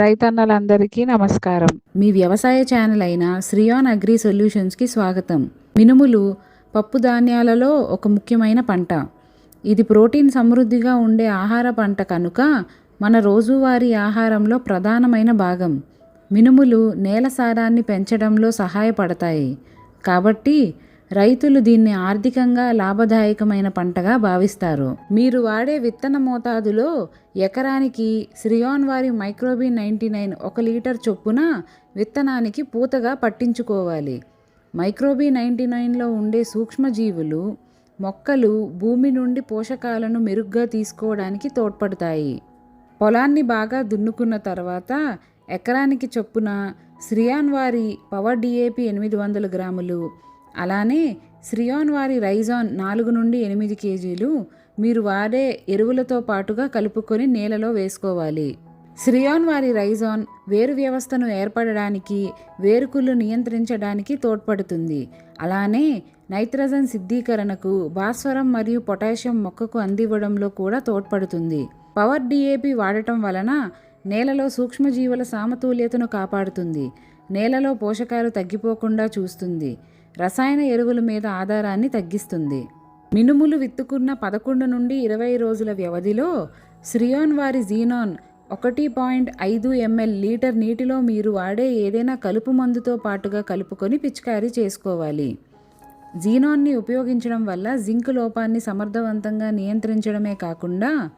రైతన్నలందరికీ నమస్కారం. మీ వ్యవసాయ ఛానల్ అయిన శ్రియాన్ అగ్రి సొల్యూషన్స్కి స్వాగతం. మినుములు పప్పు ధాన్యాలలో ఒక ముఖ్యమైన పంట. ఇది ప్రోటీన్ సమృద్ధిగా ఉండే ఆహార పంట కనుక మన రోజువారీ ఆహారంలో ప్రధానమైన భాగం. మినుములు నేల సారాన్ని పెంచడంలో సహాయపడతాయి. కాబట్టి రైతులు దీన్ని ఆర్థికంగా లాభదాయకమైన పంటగా భావిస్తారు. మీరు వాడే విత్తన మోతాదులో ఎకరానికి శ్రియాన్ వారి మైక్రోబీ నైంటీ నైన్ ఒక లీటర్ చొప్పున విత్తనానికి పూతగా పట్టించుకోవాలి. మైక్రోబీ నైంటీ నైన్లో ఉండే సూక్ష్మజీవులు మొక్కలు భూమి నుండి పోషకాలను మెరుగ్గా తీసుకోవడానికి తోడ్పడతాయి. పొలాన్ని బాగా దున్నుకున్న తర్వాత ఎకరానికి చొప్పున శ్రియాన్ వారి పవర్ డిఏపి ఎనిమిది వందల గ్రాములు అలానే శ్రియాన్ వారి రైజాన్ నాలుగు నుండి ఎనిమిది కేజీలు మీరు వాడే ఎరువులతో పాటుగా కలుపుకొని నేలలో వేసుకోవాలి. శ్రియాన్ వారి రైజాన్ వేరు వ్యవస్థను ఏర్పడడానికి వేరుకుళ్ళు నియంత్రించడానికి తోడ్పడుతుంది. అలానే నైట్రజన్ సిద్ధీకరణకు భాస్వరం మరియు పొటాషియం మొక్కకు అందివ్వడంలో కూడా తోడ్పడుతుంది. పవర్ డిఏపి వాడటం వలన నేలలో సూక్ష్మజీవుల సామతుల్యతను కాపాడుతుంది. నేలలో పోషకాలు తగ్గిపోకుండా చూస్తుంది. రసాయన ఎరువుల మీద ఆధారాన్ని తగ్గిస్తుంది. మినుములు విత్తుకున్న పదకొండు నుండి ఇరవై రోజుల వ్యవధిలో శ్రియోన్ వారి జీనాన్ ఒకటి పాయింట్ ఐదు ఎంఎల్ లీటర్ నీటిలో మీరు వాడే ఏదైనా కలుపు మందుతో పాటుగా కలుపుకొని పిచికారీ చేసుకోవాలి. జీనాన్ని ఉపయోగించడం వల్ల జింక్ లోపాన్ని సమర్థవంతంగా నియంత్రించడమే కాకుండా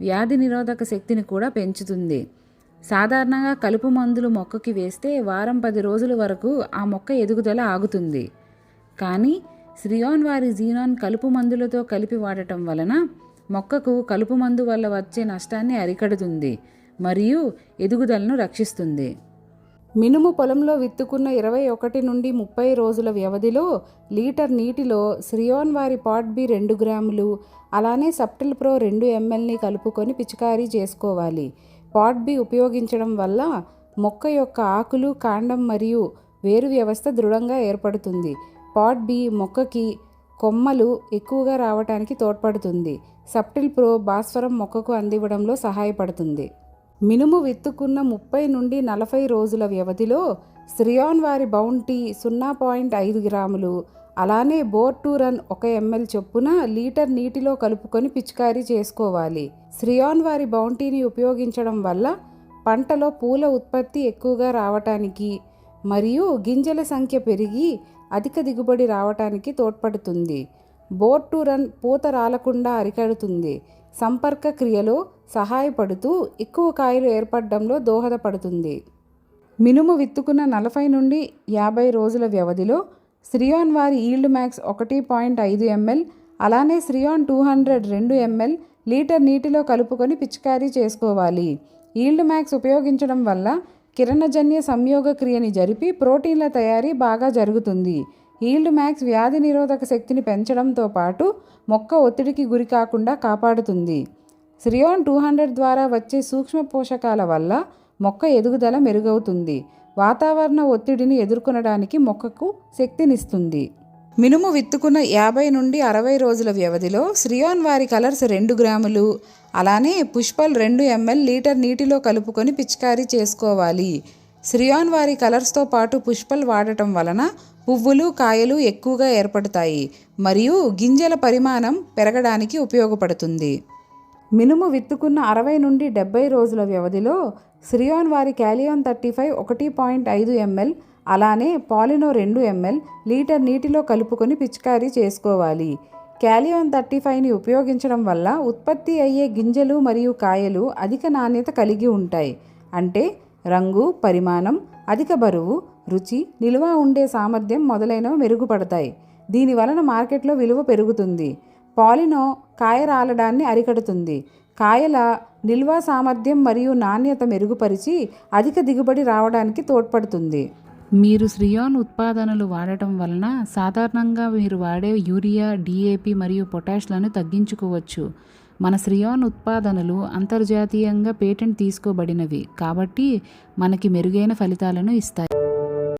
వ్యాధి నిరోధక శక్తిని కూడా పెంచుతుంది. సాధారణంగా కలుపు మందులు మొక్కకి వేస్తే వారం పది రోజుల వరకు ఆ మొక్క ఎదుగుదల ఆగుతుంది. కానీ శ్రియాన్ వారి జీనాన్ కలుపు మందులతో కలిపి వాడటం వలన మొక్కకు కలుపు మందు వల్ల వచ్చే నష్టాన్ని అరికడుతుంది మరియు ఎదుగుదలను రక్షిస్తుంది. మినుము పొలంలో విత్తుకున్న ఇరవై ఒకటి నుండి ముప్పై రోజుల వ్యవధిలో లీటర్ నీటిలో శ్రియోన్ వారి పాట్ బి రెండు గ్రాములు అలానే సప్టిల్ ప్రో రెండు ఎంఎల్ని కలుపుకొని పిచికారీ చేసుకోవాలి. పాట్ బి ఉపయోగించడం వల్ల మొక్క యొక్క ఆకులు కాండం మరియు వేరు వ్యవస్థ దృఢంగా ఏర్పడుతుంది. పాట్ బి మొక్కకి కొమ్మలు ఎక్కువగా రావడానికి తోడ్పడుతుంది. సప్టిల్ ప్రో భాస్వరం మొక్కకు అందివ్వడంలో సహాయపడుతుంది. మినుము విత్తుకున్న ముప్పై నుండి నలభై రోజుల వ్యవధిలో శ్రియాన్ వారి బౌంటీ సున్నా పాయింట్ ఐదు గ్రాములు అలానే బోర్ టు రన్ ఒక ఎంఎల్ చొప్పున లీటర్ నీటిలో కలుపుకొని పిచికారీ చేసుకోవాలి. శ్రియాన్ వారి బౌంటీని ఉపయోగించడం వల్ల పంటలో పూల ఉత్పత్తి ఎక్కువగా రావటానికి మరియు గింజల సంఖ్య పెరిగి అధిక దిగుబడి రావటానికి తోడ్పడుతుంది. బోర్ టు రన్ పూత రాలకుండా అరికడుతుంది. సంపర్క క్రియలో సహాయపడుతూ ఎక్కువ కాయలు ఏర్పడడంలో దోహదపడుతుంది. మినుము విత్తుకున్న నలభై నుండి యాభై రోజుల వ్యవధిలో శ్రియాన్ వారి ఈల్డ్ మ్యాక్స్ ఒకటి పాయింట్ ఐదు ఎంఎల్ అలానే శ్రియాన్ టూ హండ్రెడ్ రెండు ఎంఎల్ లీటర్ నీటిలో కలుపుకొని పిచికారీ చేసుకోవాలి. ఈల్డ్ మ్యాక్స్ ఉపయోగించడం వల్ల కిరణజన్య సంయోగ క్రియని జరిపి ప్రోటీన్ల తయారీ బాగా జరుగుతుంది. ఈల్డ్ మ్యాక్స్ వ్యాధి నిరోధక శక్తిని పెంచడంతో పాటు మొక్క ఒత్తిడికి గురి కాకుండా కాపాడుతుంది. శ్రియోన్ టూ హండ్రెడ్ ద్వారా వచ్చే సూక్ష్మ పోషకాల వల్ల మొక్క ఎదుగుదల మెరుగవుతుంది. వాతావరణ ఒత్తిడిని ఎదుర్కొనడానికి మొక్కకు శక్తినిస్తుంది. మినుము విత్తుకున్న యాభై నుండి అరవై రోజుల వ్యవధిలో శ్రియాన్ వారి కలర్స్ రెండు గ్రాములు. అలానే పుష్పల్ రెండు ఎంఎల్ లీటర్ నీటిలో కలుపుకొని పిచికారీ చేసుకోవాలి. శ్రియాన్ వారి కలర్స్తో పాటు పుష్పల్ వాడటం వలన పువ్వులు కాయలు ఎక్కువగా ఏర్పడతాయి. మరియు గింజల పరిమాణం పెరగడానికి ఉపయోగపడుతుంది. మినుము విత్తుకున్న అరవై నుండి డెబ్బై రోజుల వ్యవధిలో శ్రియాన్ వారి క్యాలియాన్ థర్టీ ఫైవ్ ఒకటి పాయింట్ ఐదు ఎంఎల్ అలానే పాలినో రెండు ఎంఎల్ లీటర్ నీటిలో కలుపుకొని పిచికారీ చేసుకోవాలి. క్యాలియోన్ థర్టీ ఫైవ్ని ఉపయోగించడం వల్ల ఉత్పత్తి అయ్యే గింజలు మరియు కాయలు అధిక నాణ్యత కలిగి ఉంటాయి. అంటే రంగు పరిమాణం అధిక బరువు రుచి నిల్వ ఉండే సామర్థ్యం మొదలైనవి మెరుగుపడతాయి. దీని వలన మార్కెట్లో విలువ పెరుగుతుంది. పాలినో కాయ రాలడాన్ని అరికడుతుంది. కాయల నిల్వ సామర్థ్యం మరియు నాణ్యత మెరుగుపరిచి అధిక దిగుబడి రావడానికి తోడ్పడుతుంది. మీరు శ్రియాన్ ఉత్పాదనలు వాడటం వలన సాధారణంగా మీరు వాడే యూరియా డిఏపి మరియు పొటాష్లను తగ్గించుకోవచ్చు. మన శ్రియాన్ ఉత్పాదనలు అంతర్జాతీయంగా పేటెంట్ తీసుకోబడినవి కాబట్టి మనకి మెరుగైన ఫలితాలను ఇస్తాయి.